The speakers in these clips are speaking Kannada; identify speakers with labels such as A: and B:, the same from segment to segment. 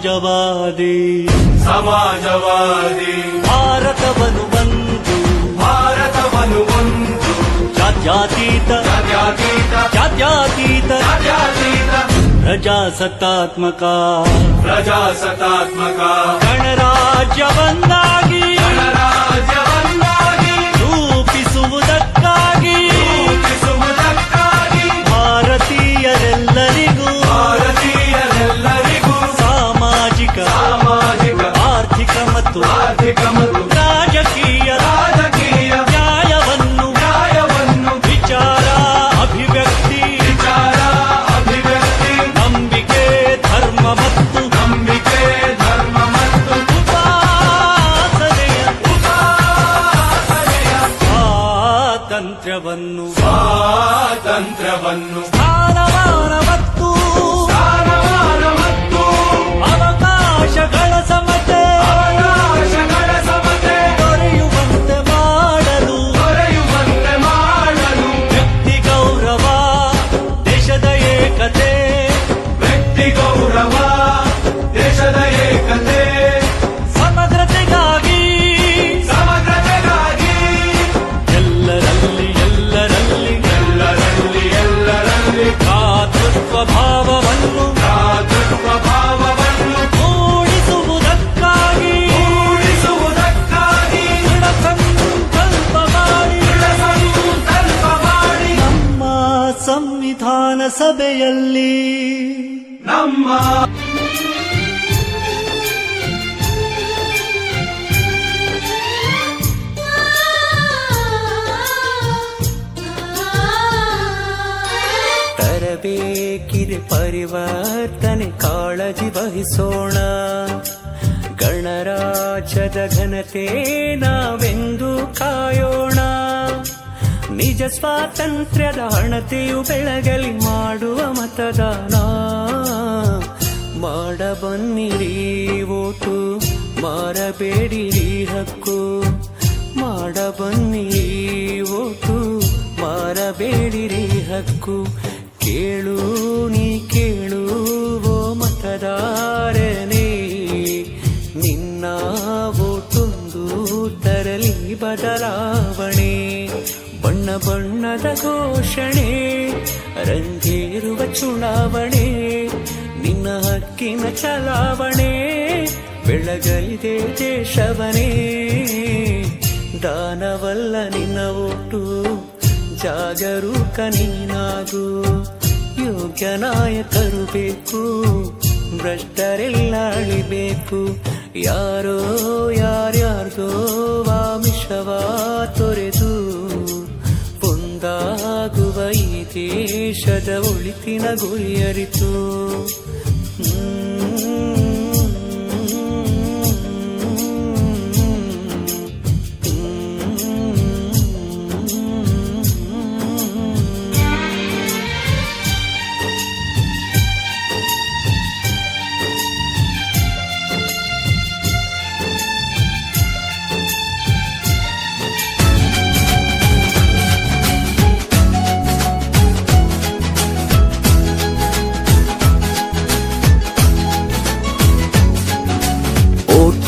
A: ಸಮಾಜವಾದಿ.
B: ಸಮಾಜವಾದಿ.
A: ಭಾರತವನ್ನು ಬಂದು
B: ಭಾರತವನ್ನು ಬಂದು
A: ಜಾತ್ಯತೀತ.
B: ಜಾತ್ಯತೀತ.
A: ಜಾತ್ಯತೀತ.
B: ಜಾತ್ಯಾತೀತ.
A: ಪ್ರಜಾಸತ್ತಾತ್ಮಕ.
B: ಪ್ರಜಾಸತ್ತಾತ್ಮಕ.
A: ಗಣರಾಜ್ಯವನ್ನಾಗಿ ಸಭೆಯಲ್ಲಿ
B: ನಮ್ಮ
C: ತರಬೇಕಿದೆ ಪರಿವರ್ತನೆ ಕಾಳಜಿ ವಹಿಸೋಣ. ಗಣರಾಜದ ಘನತೆ ನಾವೆಂದು ಕಾಯೋಣ. ನಿಜ ಸ್ವಾತಂತ್ರ್ಯದ ಹಣತೆಯು ಬೆಳಗಲಿ ಮಾಡುವ ಮತದಾನ. ಮಾಡ ಬನ್ನಿರಿ ಓಟು ಮಾರಬೇಡಿರಿ ಹಕ್ಕು. ಮಾಡ ಬನ್ನಿರಿ ಓಟು ಮಾರಬೇಡಿರಿ ಹಕ್ಕು. ಬಣ್ಣ ಬಣ್ಣದ ಘೋಷಣೆ, ರಂಗೇರುವ ಚುನಾವಣೆ, ನಿನ್ನ ಹಕ್ಕಿನ ಚಲಾವಣೆ ಬೆಳಗಲಿದೆ ದೇಶವನೇ. ದಾನವಲ್ಲ ನಿನ್ನ ಒಟ್ಟು, ಜಾಗರೂಕ ನೀನಾಗು, ಯೋಗ್ಯ ನಾಯಕರು ಬೇಕು, ಭ್ರಷ್ಟರೆಲ್ಲ ಅಳಿಬೇಕು. ಯಾರೋ, ಯಾರ್ಯಾರ್ದೋ, ವಾಮಿಷವ ದೇಶದ ಒಳಿತಿನ ಗುರಿಯರಿತು.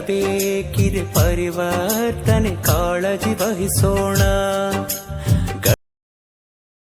C: ತರಬೇಕಿದೆ ಪರಿವರ್ತನೆ ಕಾಳಜಿ ವಹಿಸೋಣ